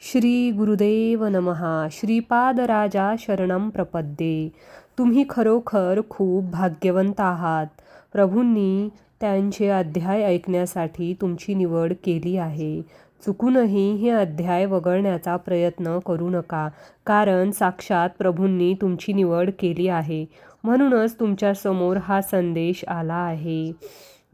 श्री गुरुदेव नमहा श्रीपादराजा शरणम प्रपद्ये. तुम्ही खरोखर खूप भाग्यवंत आहात. प्रभूंनी त्यांचे अध्याय ऐकण्यासाठी तुमची निवड केली आहे. चुकूनही हे अध्याय वगळण्याचा प्रयत्न करू नका कारण साक्षात प्रभूंनी तुमची निवड केली आहे. म्हणूनच तुमच्यासमोर हा संदेश आला आहे.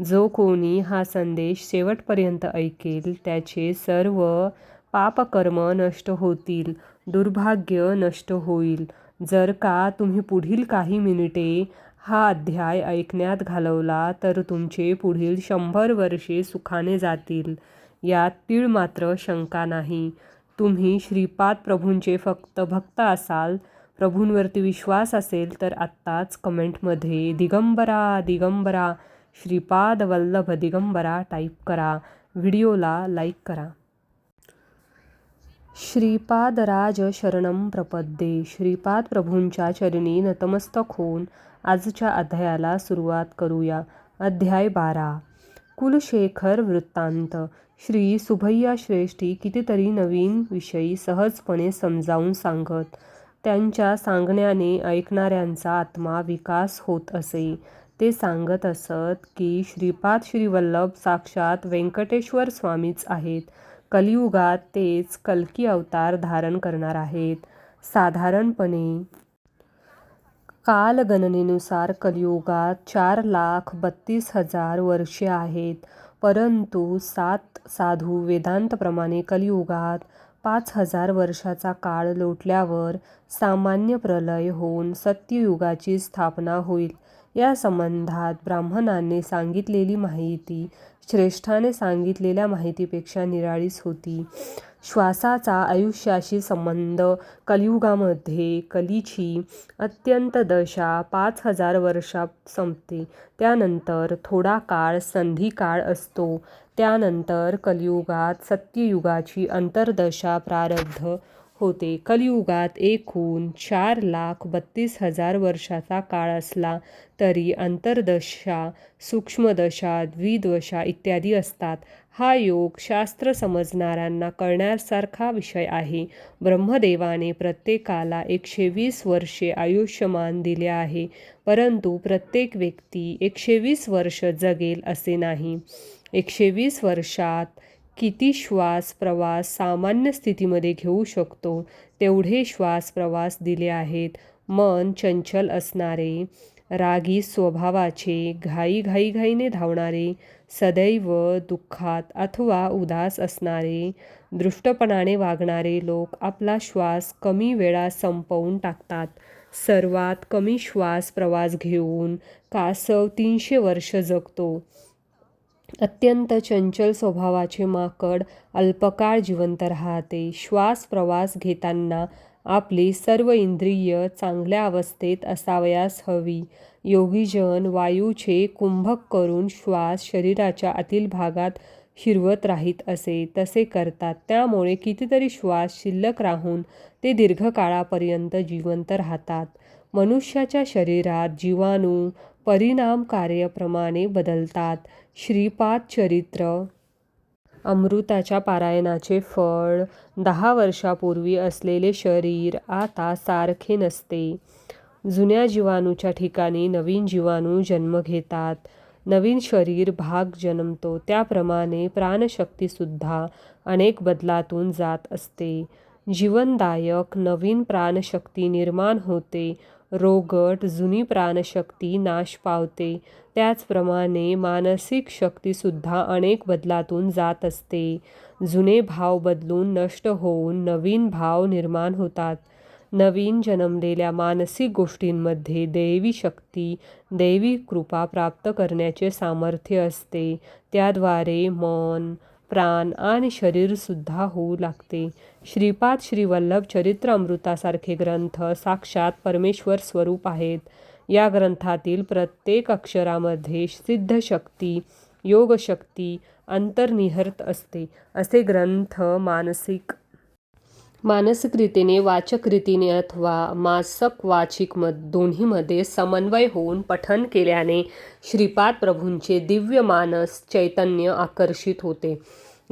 जो कोणी हा संदेश शेवटपर्यंत ऐकेल त्याचे सर्व पापकर्म नष्ट होतील दुर्भाग्य नष्ट होईल. जर का तुम्ही पुढील काही मिनिटे हा अध्याय ऐकण्यात घालवला तर तुमचे पुढील शंभर वर्षे सुखाने जातील. यात तीळ मात्र शंका नाही. तुम्ही श्रीपाद प्रभूंचे फक्त भक्त असाल प्रभूंवरती विश्वास असेल तर आत्ताच कमेंटमध्ये दिगंबरा दिगंबरा श्रीपाद वल्लभ दिगंबरा टाईप करा. व्हिडिओला लाईक करा. श्रीपादराज शरणम प्रपद्ये. श्रीपाद प्रभूंच्या चरणी नतमस्तक होऊन आजच्या अध्यायाला सुरुवात करूया. अध्याय बारा. कुलशेखर वृत्तांत. श्री सुभय्या श्रेष्ठी कितीतरी नवीन विषयी सहजपणे समजावून सांगत त्यांच्या सांगण्याने ऐकणाऱ्यांचा आत्मा विकास होत असे. ते सांगत असत की श्रीपाद श्रीवल्लभ साक्षात व्यंकटेश्वर स्वामीच आहेत. कलियुगात तेच कल्की अवतार धारण करणार आहेत. साधारणपणे कालगणनेनुसार कलियुगात चार लाख बत्तीस हजार वर्षे आहेत. परंतु सात साधू वेदांतप्रमाणे कलियुगात पाच हजार वर्षाचा काळ लोटल्यावर सामान्य प्रलय होऊन सत्ययुगाची स्थापना होईल. या संबंधात ब्राह्मणांनी सांगितलेली माहिती श्रेष्ठाने सांगितलेल्या माहितीपेक्षा निराळीच होती. श्वासाचा आयुष्याशी संबंध कलियुगामध्ये कलीची अत्यंत दशा पाच हजार वर्षात संपते. त्यानंतर थोडा काळ संधिकाळ असतो. त्यानंतर कलियुगात सत्ययुगाची अंतर्दशा प्रारब्ध होते. कलियुगात एकूण चार लाख बत्तीस हजार वर्षाचा काळ असला तरी अंतर्दशा सूक्ष्मदशा द्विदशा इत्यादी असतात. हा योग शास्त्र समजणाऱ्यांना कळण्यासारखा विषय आहे. ब्रह्मदेवाने प्रत्येकाला एकशे वीस वर्षे आयुष्यमान दिले आहे परंतु प्रत्येक व्यक्ती एकशे वीस वर्ष जगेल असे नाही. एकशे वीस वर्षात किती श्वास प्रवास सामान्य स्थितीमध्ये घेऊ शकतो तेवढे श्वास प्रवास दिले आहेत. मन चंचल असणारे रागी स्वभावाचे घाई घाईघाईने धावणारे सदैव दुःखात अथवा उदास असणारे दृष्टपणाने वागणारे लोक आपला श्वास कमी वेळा संपवून टाकतात. सर्वात कमी श्वास प्रवास घेऊन कासव तीनशे वर्ष जगतो. अत्यंत चंचल स्वभावाचे माकड अल्पकाळ जिवंत राहते. श्वास प्रवास घेताना आपली सर्व इंद्रिय चांगल्या अवस्थेत असावयास हवी. योगीजन वायूचे कुंभक करून श्वास शरीराच्या आतील भागात हिरवत राहीत असे तसे करतात. त्यामुळे कितीतरी श्वास शिल्लक राहून ते दीर्घकाळापर्यंत जिवंत राहतात. मनुष्याच्या शरीरात जीवाणू परिणामकार्यप्रमाणे बदलतात. श्रीपाद चरित्र. अमृताच्या पारायणाचे फळ दहा वर्षापूर्वी असलेले शरीर आता सारखे नसते. जुन्या जीवाणूच्या ठिकाणी नवीन जीवाणू जन्म घेतात. नवीन शरीर भाग जन्मतो. त्याप्रमाणे प्राणशक्तीसुद्धा अनेक बदलातून जात असते. जीवनदायक नवीन प्राणशक्ती निर्माण होते. रोगट जुनी प्राणशक्ती नाश पावते. त्याचप्रमाणे मानसिक शक्तीसुद्धा अनेक बदलातून जात असते. जुने भाव बदलून नष्ट होऊन नवीन भाव निर्माण होतात. नवीन जन्मलेल्या मानसिक गोष्टींमध्ये दैवी शक्ती दैवी कृपा प्राप्त करण्याचे सामर्थ्य असते. त्याद्वारे मन प्राण आणि शरीरसुद्धा होऊ लागते. श्रीपाद श्रीवल्लभ चरित्र अमृतासारखे ग्रंथ साक्षात परमेश्वर स्वरूप आहेत. या ग्रंथातील प्रत्येक अक्षरामध्ये सिद्धशक्ती योगशक्ती अंतर्निहित असते. असे ग्रंथ मानसिक मानसिक रीतीने अथवा मासक वाचिक मत दोन्हीमध्ये समन्वय होऊन पठन केल्याने श्रीपाद प्रभूंचे दिव्य मानस चैतन्य आकर्षित होते.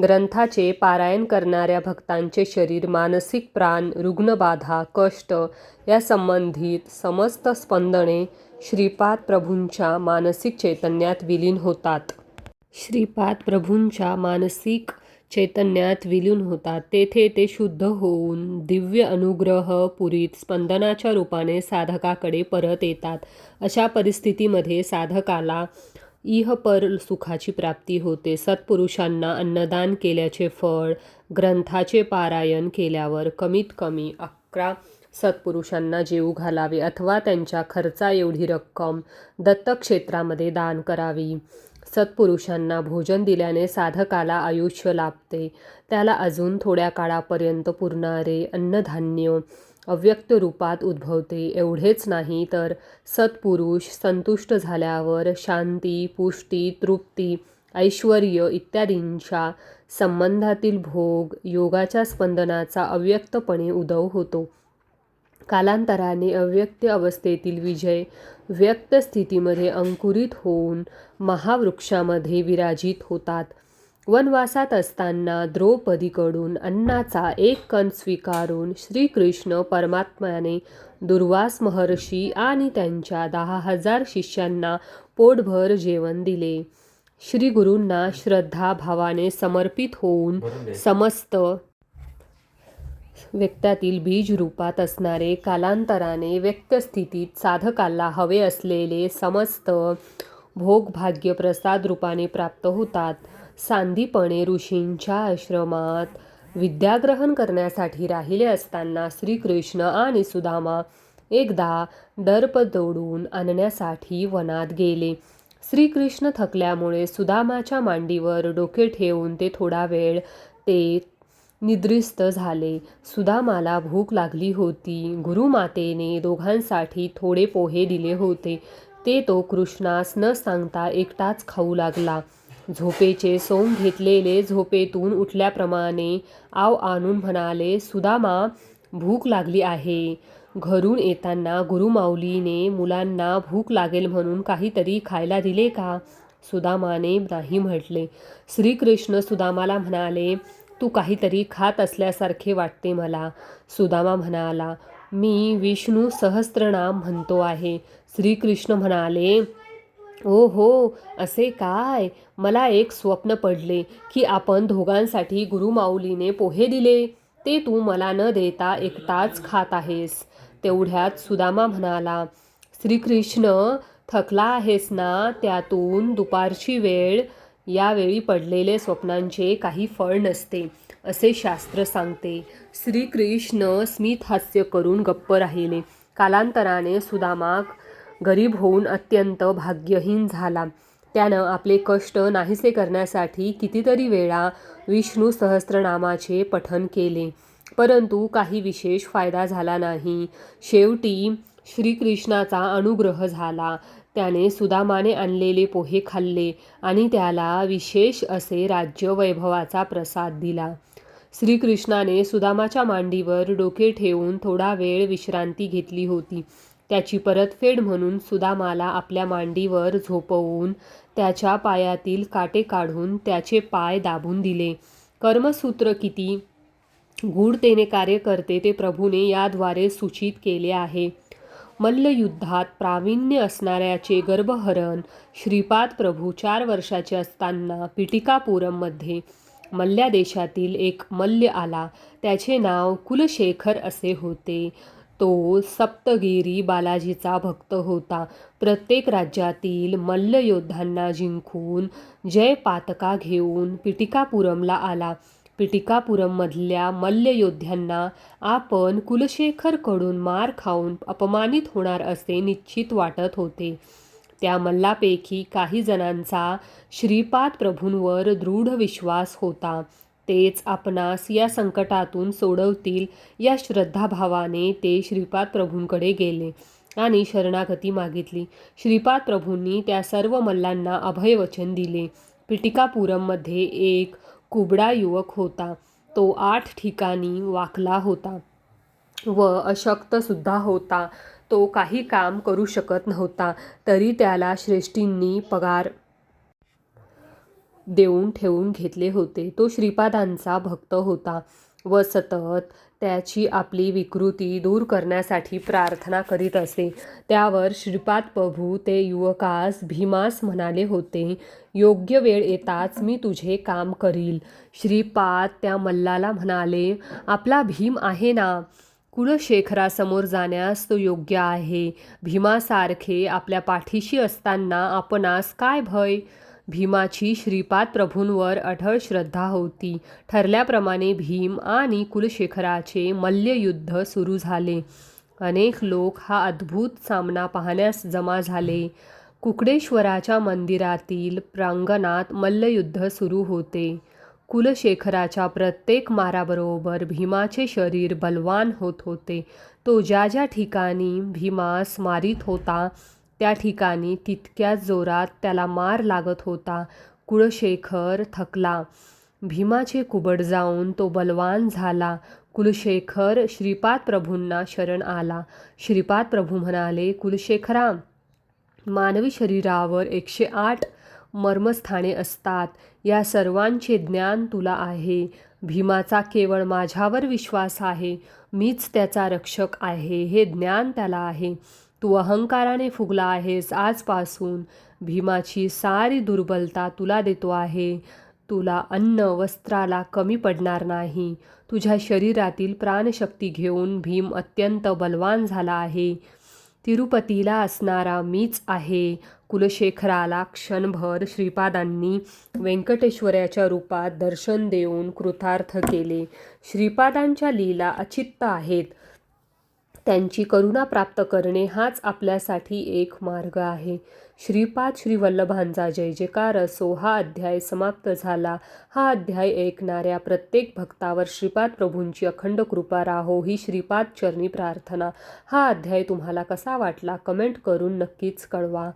ग्रंथाचे पारायण करणाऱ्या भक्तांचे शरीर मानसिक प्राण रुग्णबाधा कष्ट या संबंधित समस्त स्पंदने श्रीपाद प्रभूंच्या मानसिक चैतन्यात विलीन होतात. श्रीपाद प्रभूंच्या मानसिक चैतन्यात विलीन होतात. तेथे ते शुद्ध होऊन दिव्य अनुग्रह पुरीत स्पंदनाच्या रूपाने साधकाकडे परत येतात. अशा परिस्थितीमध्ये साधकाला इहपर सुखाची प्राप्ती होते. सत्पुरुषांना अन्नदान केल्याचे फळ ग्रंथाचे पारायण केल्यावर कमीत कमी अकरा सत्पुरुषांना जेऊ घालावे अथवा त्यांच्या खर्चा एवढी रक्कम दत्तक्षेत्रामध्ये दान करावी. सत्पुरुषांना भोजन दिल्याने साधकाला आयुष्य लाभते. त्याला अजून थोड्या काळापर्यंत पुरणारे अन्नधान्य अव्यक्त रूपात उद्भवते. एवढेच नाही तर सत्पुरुष संतुष्ट झाल्यावर शांती पुष्टी तृप्ती ऐश्वर इत्यादींच्या संबंधातील भोग योगाच्या स्पंदनाचा अव्यक्तपणे उदव होतो. कालांतराने अव्यक्त अवस्थेतील विजय व्यक्त स्थितीमध्ये अंकुरित होऊन महावृक्षामध्ये विराजित होतात. वनवासात असताना द्रौपदीकडून अन्नाचा एक कण स्वीकारून श्रीकृष्ण परमात्म्याने दुर्वास महर्षी आणि त्यांच्या दहा हजार शिष्यांना पोटभर जेवण दिले. श्रीगुरूंना श्रद्धा भावाने समर्पित होऊन समस्त व्यक्तातील बीज रूपात असणारे कालांतराने व्यक्तस्थितीत साधकाला हवे असलेले समस्त भोगभाग्य प्रसाद रूपाने प्राप्त होतात. सांदीपणे ऋषींच्या आश्रमात विद्याग्रहण करण्यासाठी राहिले असताना श्रीकृष्ण आणि सुदामा एकदा दर्प तोडून आणण्यासाठी वनात गेले. श्रीकृष्ण थकल्यामुळे सुदामाच्या मांडीवर डोके ठेवून ते थोडा वेळ ते निद्रिस्त झाले. सुदामाला भूक लागली होती. गुरुमातेने दोघांसाठी थोडे पोहे दिले होते. ते तो कृष्णास न सांगता एकटाच खाऊ लागला. झोपेचे सोंग घेतलेले झोपेतून उठल्याप्रमाणे आव आणून म्हणाले सुदामा भूक लागली आहे. घरून येताना गुरुमाऊलीने मुलांना भूक लागेल म्हणून काहीतरी खायला दिले का? सुदामाने नाही म्हटले. श्रीकृष्ण सुदामाला म्हणाले तू काहीतरी खात असल्यासारखे वाटते मला. सुदामा म्हणाला मी विष्णू सहस्त्रनाम म्हणतो आहे. श्रीकृष्ण म्हणाले ओ हो असे काय? मला एक स्वप्न पडले की आपण दोघांसाठी गुरुमाऊलीने पोहे दिले. ते तू मला न देता एकटाच खात आहेस. तेवढ्यात सुदामा म्हणाला श्रीकृष्ण थकला आहेस ना त्यातून दुपारची वेळ? यावेळी पडलेले स्वप्नांचे काही फळ नसते असे शास्त्र सांगते. श्रीकृष्ण स्मित हास्य करून गप्प राहिले. कालांतराने सुदामा गरीब होऊन अत्यंत भाग्यहीन झाला. त्यानं आपले कष्ट नाहीसे करण्यासाठी कितीतरी वेळा विष्णू सहस्त्रनामाचे पठन केले. परंतु काही विशेष फायदा झाला नाही. शेवटी श्रीकृष्णाचा अनुग्रह झाला. त्याने सुदामाने आणलेले पोहे खाल्ले आणि त्याला विशेष असे राज्य वैभवाचा प्रसाद दिला. श्रीकृष्णाने सुदामाच्या मांडीवर डोके ठेवून थोडा वेळ विश्रांती घेतली होती. त्याची परतफेड म्हणून सुदामाला आपल्या मांडीवर झोपवून त्याच्या पायातील काटे काढून त्याचे पाय दाबून दिले. कर्मसूत्र किती? गूढतेने कार्य करते ते प्रभूने याद्वारे सूचित केले आहे. मल्लयुद्धात प्रावीण्य असणाऱ्याचे गर्भहरण श्रीपाद प्रभू चार वर्षाचे असताना पिटिकापुरममध्ये मल्ल्या देशातील एक मल्ल आला. त्याचे नाव कुलशेखर असे होते. तो सप्तगिरी बालाजीचा भक्त होता. प्रत्येक राज्यातील मल्लयोद्धांना जिंकून जय पातका घेऊन पिटिकापुरमला आला. पिटिकापुरममधल्या मल्लयोद्ध्यांना आपण कुलशेखरकडून मार खाऊन अपमानित होणार असे निश्चित वाटत होते. त्या मल्लापैकी काही जणांचा श्रीपाद प्रभूंवर दृढ विश्वास होता. तेच आपणास या संकटातून सोडवतील या श्रद्धाभावाने ते श्रीपाद प्रभूंकडे गेले आणि शरणागती मागितली. श्रीपाद प्रभूंनी त्या सर्व मल्लांना अभयवचन दिले. पिटिकापुरममध्ये एक कुबडा युवक होता. तो आठ ठिकाणी वाकला होता व अशक्तसुद्धा होता. तो काही काम करू शकत नव्हता तरी त्याला श्रेष्ठींनी पगार देऊन ठेवून घेतले होते. तो श्रीपादांचा भक्त होता. व सतत त्याची आपली विकृती दूर करण्यासाठी प्रार्थना करीत असे. त्यावर श्रीपाद प्रभू ते युवकास भीमास म्हणाले होते योग्य वेळ येताच मी तुझे काम करील. श्रीपाद त्या मल्लाला म्हणाले आपला भीम आहे ना? कुलशेखरासमोर जाण्यास तो योग्य आहे. भीमासारखे आपल्या पाठीशी असताना आपणास काय भय? भीमाची श्रीपाद प्रभूंवर अढळ श्रद्धा होती. ठरल्याप्रमाणे भीम आणि कुलशेखराचे मल्लयुद्ध सुरू झाले. अनेक लोक हा अद्भुत सामना पाहण्यास जमा झाले. कुकडेश्वराच्या मंदिरातील प्रांगणात मल्लयुद्ध सुरू होते. कुलशेखराच्या प्रत्येक माराबरोबर भीमाचे शरीर बलवान होत होते. तो ज्या ज्या ठिकाणी भीमास मारित होता त्या ठिकाणी तितक्याच जोरात त्याला मार लागत होता. कुळशेखर थकला. भीमाचे कुबड जाऊन तो बलवान झाला. कुलशेखर श्रीपाद प्रभूंना शरण आला. श्रीपाद प्रभू म्हणाले कुलशेखरा मानवी शरीरावर एकशे आठ मर्मस्थाने असतात. या सर्वांचे ज्ञान तुला आहे. भीमाचा केवळ माझ्यावर विश्वास आहे. मीच त्याचा रक्षक आहे. हे ज्ञान त्याला आहे. तू अहंकाराने फुगला आहेस आजपासून. भीमाची सारी दुर्बलता तुला देतो आहे. तुला अन्न वस्त्राला कमी पडणार नाही. तुझ्या शरीरातील प्राणशक्ती घेऊन भीम अत्यंत बलवान झाला आहे. तिरुपतीला असणारा मीच आहे. कुलशेखराला क्षणभर श्रीपादांनी व्यंकटेश्वराच्या रूपात दर्शन देऊन कृतार्थ केले. श्रीपादांच्या लीला अचित्त आहेत. त्यांची करुणा प्राप्त करणे हाच आपल्यासाठी एक मार्ग आहे. श्रीपाद श्रीवल्लभांचा जय जयकार. असो हा अध्याय समाप्त झाला. हा अध्याय ऐकणाऱ्या प्रत्येक भक्तावर श्रीपाद प्रभूंची अखंड कृपा राहो ही श्रीपाद चरणी प्रार्थना. हा अध्याय तुम्हाला कसा वाटला? कमेंट करून नक्कीच कळवा.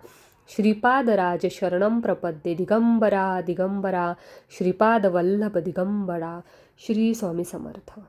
श्रीपादराज शरणं प्रपद्ये दिगंबरा दिगंबरा. श्रीपाद वल्लभ दिगंबरा. श्री स्वामी समर्थ.